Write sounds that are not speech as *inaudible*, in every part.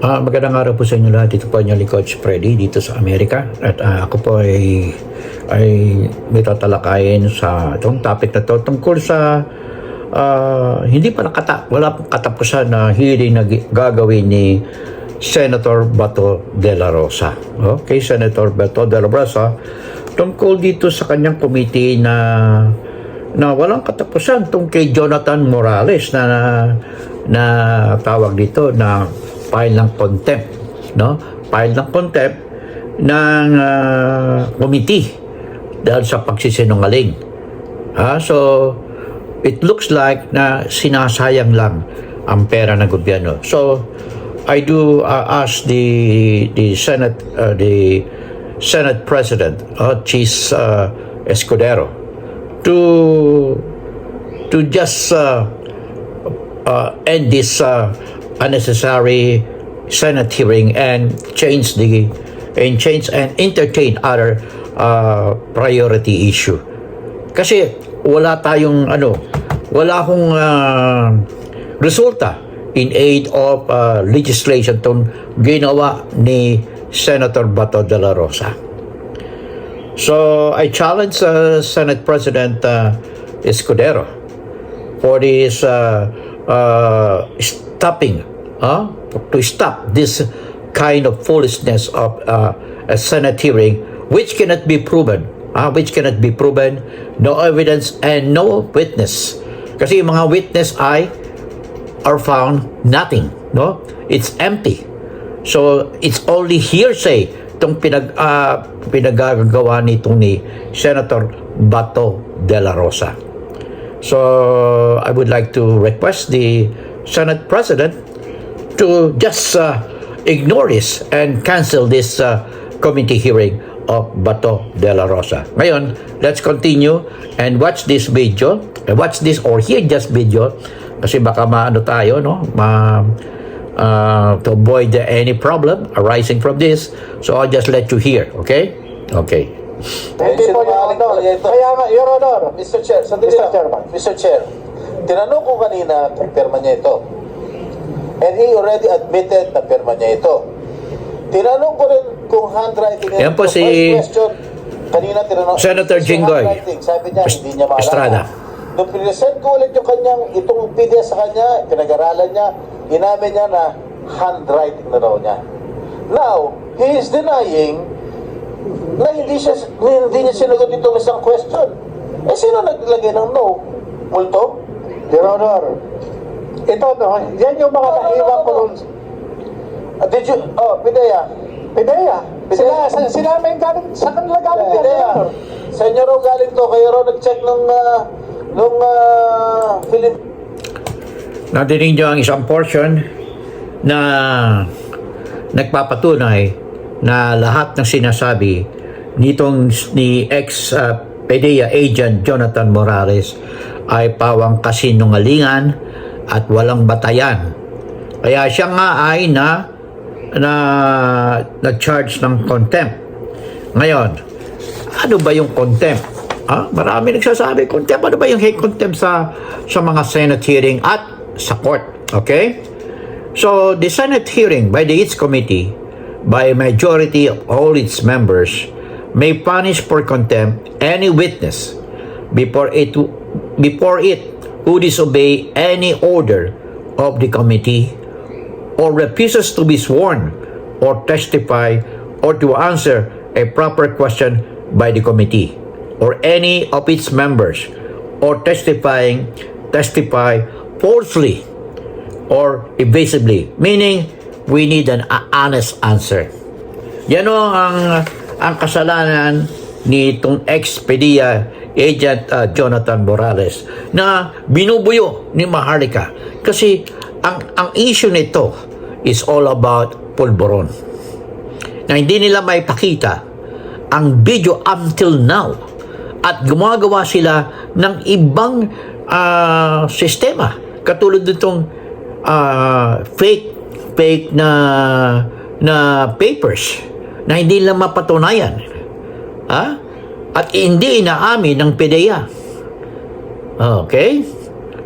Ah, magandang araw po sa inyo lahat. Dito po ang inyong Coach Freddy dito sa Amerika. At ah, ako po ay, ay may tatalakayin sa itong topic na to tungkol sa ah, hindi pa nakata wala pong katapusan na hearing na gagawin ni Senator Bato de la Rosa. Okay, Senator Bato de la Rosa tungkol dito sa kanyang committee na na walang katapusan tungkol kay Jonathan Morales na na tawag dito na file ng contempt no? File ng contempt ng ah, committee dahil sa pagsisinungaling. Ah so it looks like na sinasayang lang ang pera ng gobyerno. So I do uh, ask the the Senate uh, the Senate President uh, Chis uh, Escudero to to just uh, uh, end this uh, unnecessary Senate and change the and change and entertain other uh, priority issue. Kasi wala tayong ano, wala akong uh, resulta in aid of uh, legislation tong ginawa ni Senator Bato de la Rosa. So I challenge uh, Senate President uh, Escudero for this uh, uh, stopping, uh, to stop this kind of foolishness of uh, a Senate hearing, which cannot be proven, uh, which cannot be proven, no evidence and no witness. Kasi yung mga witness ay are found nothing, no? It's empty. So it's only hearsay itong pinag uh, pinagagawa nitong ni Senator Bato de la Rosa. So I would like to request the Senate President to just uh, ignore this and cancel this uh, committee hearing of Bato de la Rosa. Ngayon, let's continue and watch this video. Uh, Watch this or hear just video kasi baka maano tayo, no? Ma, uh, to avoid any problem arising from this. So I'll just let you hear, okay? Okay. Hindi po, Your Honor. Kaya nga, Your Honor. Mr. Chair, Mr. Chairman. Mr. Chair, tinanong ko kanina kung pirma niya ito. And he already admitted na pirma niya ito. Tinanong ko rin kung handwriting niya. Yan po si question, kanina tinanong. Senator "Is your Jinggoy handwriting?" Sabi niya, hindi niya maalala. Estrada. Nung present ko ulit yung kanyang, itong PDF sa kanya, pinag-aralan niya, inamin niya na handwriting na raw niya. Now, he is denying na hindi siya hindi niya sinagot itong isang question. Eh, sino naglagay ng no? Multo? Your Honor. Ito, no, yan yung mga no. nun. Ah, did you, oh, Pidea. Pideya. Sila, sa- sila may galing, sa kanila galing yan, Pidea. Sa inyo raw galing to, kayo raw nag-check nung, uh, nung, uh, Philip, Nadinig niyo ang isang portion na nagpapatunay na lahat ng sinasabi nitong ni ex uh, PDEA agent Jonathan Morales ay pawang kasinungalingan at walang batayan. Kaya siya nga ay na na na-charge ng contempt. Ngayon, ano ba yung contempt? Ah, marami nagsasabi contempt. Ano ba yung hate contempt sa sa mga Senate hearing at sa court? Okay? So, the Senate hearing by the its committee by a majority of all its members may punish for contempt any witness before it before it who disobey any order of the committee or refuses to be sworn or testify or to answer a proper question by the committee or any of its members or testifying testify falsely or evasively. Meaning we need an honest answer. Yan ang ang kasalanan ni itong ex-pedia agent uh, Jonathan Morales na binubuyo ni Maharlika. Kasi ang ang issue nito is all about pulboron na hindi nila may pakita ang video until now at gumagawa sila ng ibang ah, sistema. Katulad nitong ah, fake fake na na papers na hindi lang mapatunayan ha at hindi inaamin ng PDEA okay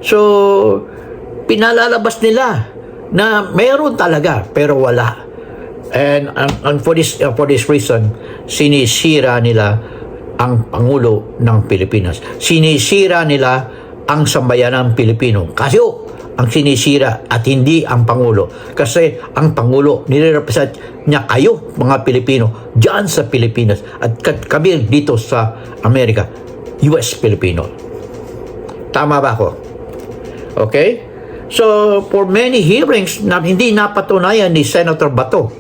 so pinalalabas nila na meron talaga pero wala. And, and, and for this uh, for this reason, sinisira nila ang pangulo ng Pilipinas. Sinisira nila ang sambayanang Pilipino. Kasi oh, ang sinisira at hindi ang pangulo. Kasi ang pangulo nire-represent niya kayo mga Pilipino diyan sa Pilipinas at kami dito sa Amerika, US Filipino. Tama ba ako? Okay? So, for many hearings na hindi napatunayan ni Senator Bato,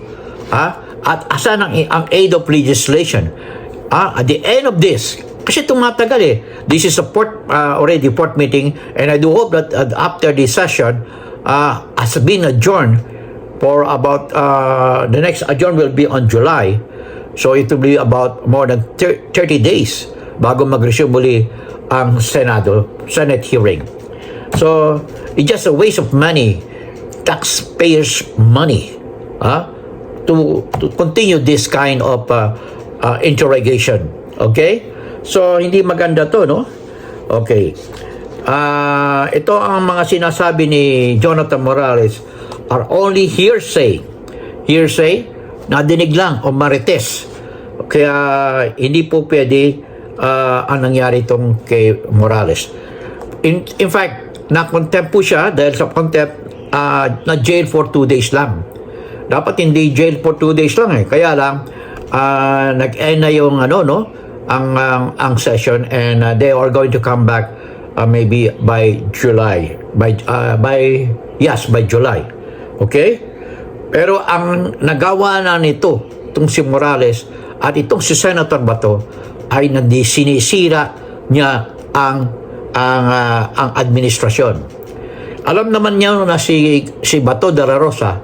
ha? at asan ang, ang aid of legislation, ah, at the end of this, kasi tumatagal eh. This is a port, uh, already port meeting and I do hope that uh, after this session uh, has been adjourned for about, uh, the next adjourn will be on July. So it will be about more than thir- 30 days bago mag-resume muli ang Senado, Senate hearing. So, it's just a waste of money, taxpayers' money, ah, to, to continue this kind of uh, uh, interrogation. Okay? So, hindi maganda to, no? Okay. Ah, ito ang mga sinasabi ni Jonathan Morales are only hearsay. Hearsay, nadinig lang o marites. Kaya hindi po pwede ah, ang nangyari itong kay Morales. In, in fact, na-contempt po siya dahil sa contempt ah, na jail for two days lang. Dapat hindi jail for two days lang eh. Kaya lang, ah, nag-end na yung ano, no? Ang, ang, ang session and ah, they are going to come back ah, maybe by July. By, ah, by, yes, by July. Okay? Pero ang nagawa na nito, itong si Morales at itong si Senator Bato ay nandi sinisira niya ang ang ah, ang administrasyon. Alam naman niya na si si Bato de la Rosa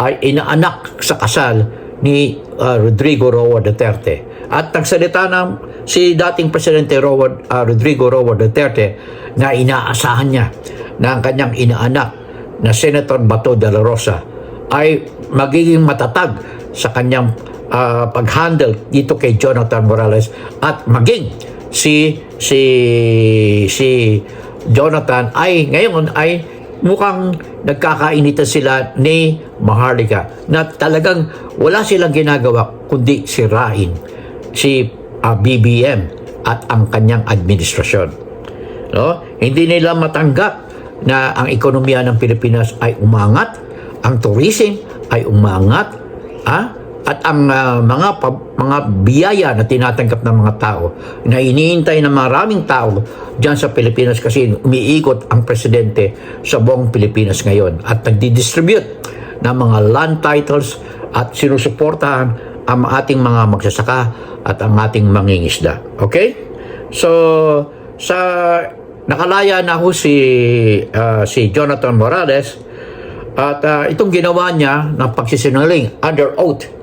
ay inaanak sa kasal ni ah, Rodrigo Roa Duterte. At nagsalita ng si dating presidente Roa, ah, Rodrigo Roa Duterte na inaasahan niya na ang kanyang inaanak na Senator Bato de la Rosa ay magiging matatag sa kanyang ah, pag-handle dito kay Jonathan Morales at maging si si si Jonathan ay ngayon ay mukhang nagkakainitan sila ni Maharlika na talagang wala silang ginagawa kundi sirain si ah, BBM at ang kanyang administrasyon. No? Hindi nila matanggap na ang ekonomiya ng Pilipinas ay umangat, ang tourism ay umangat, ah, at ang ah, mga mga biyaya na tinatanggap ng mga tao na iniintay ng maraming tao diyan sa Pilipinas kasi umiikot ang presidente sa buong Pilipinas ngayon at nagdi-distribute ng mga land titles at sinusuportahan ang ating mga magsasaka at ang ating mangingisda. Okay? So, sa nakalaya na ho si ah, si Jonathan Morales at ah, itong ginawa niya ng pagsisinungaling under oath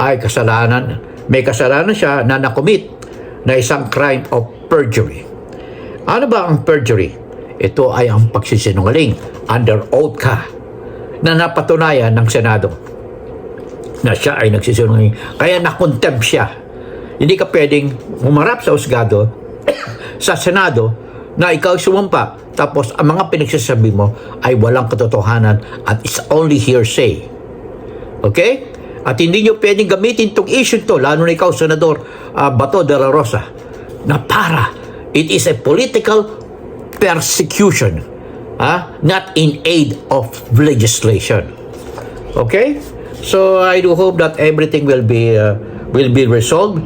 ay kasalanan. May kasalanan siya na nakomit na isang crime of perjury. Ano ba ang perjury? Ito ay ang pagsisinungaling under oath ka na napatunayan ng Senado na siya ay nagsisinungaling. Kaya nakontempt siya. Hindi ka pwedeng humarap sa usgado *coughs* sa Senado na ikaw sumumpa tapos ang mga pinagsasabi mo ay walang katotohanan at it's only hearsay. Okay? At hindi nyo pwedeng gamitin itong issue to, lalo na ikaw, Senador ah, Bato de la Rosa, na para it is a political persecution, ah, not in aid of legislation. Okay? So I do hope that everything will be uh, will be resolved.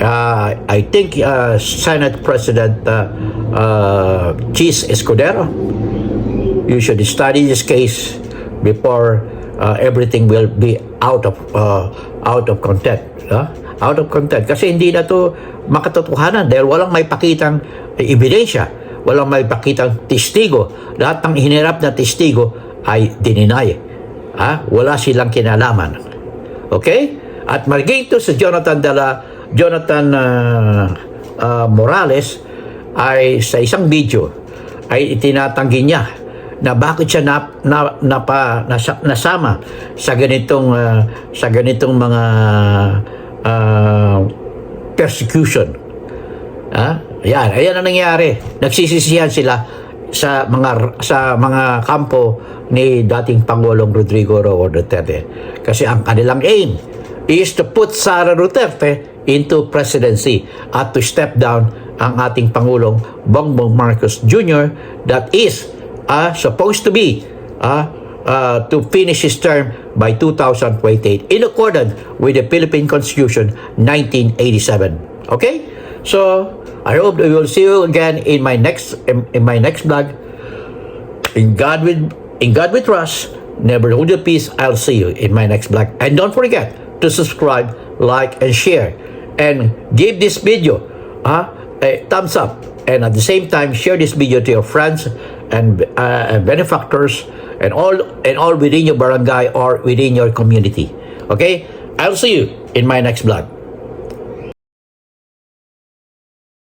Uh, I think uh, Senate President uh, uh, Cheese Escudero, you should study this case before uh, everything will be out of uh, out of content. ah. Out of content. Kasi hindi na to makatotohanan dahil walang may pakitang ebidensya. Walang may pakitang testigo. Lahat ng hinirap na testigo ay dininay. Ah, wala silang kinalaman. Okay? At maging to sa Jonathan Dala, Jonathan ah, ah, Morales ay sa isang video ay itinatanggi niya na bakit siya na, na, napa, nasa, nasama sa ganitong ah, sa ganitong mga ah, persecution. Ha? Ayan, ayan ang nangyari. Nagsisisihan sila sa mga sa mga kampo ni dating Pangulong Rodrigo Roa Duterte. Kasi ang kanilang aim is to put Sara Duterte into presidency at to step down ang ating Pangulong Bongbong Marcos Jr. that is uh, supposed to be uh, uh, to finish his term by 2028 in accordance with the Philippine Constitution 1987. Okay? So, I hope we will see you again in my next in, in my next blog. In God with in God with trust. Never hold your peace. I'll see you in my next blog. And don't forget to subscribe, like, and share. And give this video uh, a thumbs up. And at the same time, share this video to your friends and uh, benefactors and all and all within your barangay or within your community. Okay? I'll see you in my next vlog.